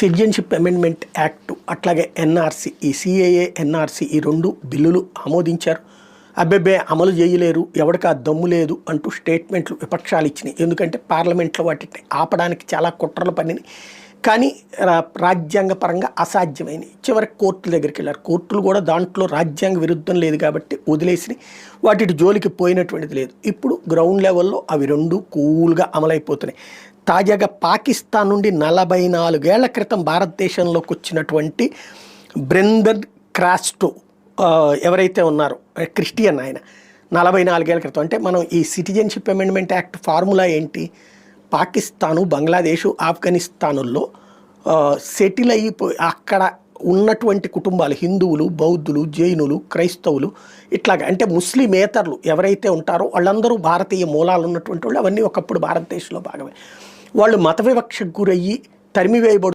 Citizenship amendment act అట్లాగే NRC ఈ CAA NRC ఈ రెండు బిల్లులు ఆమోదించారు. అబ్బెబ్బే అమలు చేయలేరు ఎవరికి ఆ దమ్ము లేదు అంటూ స్టేట్మెంట్లు విపక్షాలు ఇచ్చినాయి. ఎందుకంటే పార్లమెంట్లో వాటిని ఆపడానికి చాలా కుట్రలు పనిని కానీ రా- రాజ్యాంగపరంగా అసాధ్యమైనవి. చివరికి కోర్టుల దగ్గరికి వెళ్ళారు. కోర్టులు కూడా దాంట్లో రాజ్యాంగ విరుద్ధం లేదు కాబట్టి వదిలేసి వాటి జోలికి పోయినటువంటిది లేదు. ఇప్పుడు గ్రౌండ్ లెవెల్లో అవి రెండు కూల్గా అమలైపోతున్నాయి. తాజాగా పాకిస్తాన్ నుండి నలభై నాలుగేళ్ళ క్రితం భారతదేశంలోకి వచ్చినటువంటి బ్రెందన్ క్రాస్టో ఎవరైతే ఉన్నారో క్రిస్టియన్ ఆయన. నలభై నాలుగేళ్ళ క్రితం. అంటే మనం ఈ సిటిజన్షిప్ అమెండ్మెంట్ యాక్ట్ ఫార్ములా ఏంటి? పాకిస్తాను బంగ్లాదేశు ఆఫ్ఘనిస్తానుల్లో సెటిల్ అయిపోయి అక్కడ ఉన్నటువంటి కుటుంబాలు హిందువులు బౌద్ధులు జైనులు క్రైస్తవులు ఇట్లాగా అంటే ముస్లిమేతరులు ఎవరైతే ఉంటారో వాళ్ళందరూ భారతీయ మూలాలు ఉన్నటువంటి వాళ్ళు అవన్నీ ఒకప్పుడు భారతదేశంలో భాగమే. వాళ్ళు మత వివక్షకు గురయ్యి తరిమివేయబడు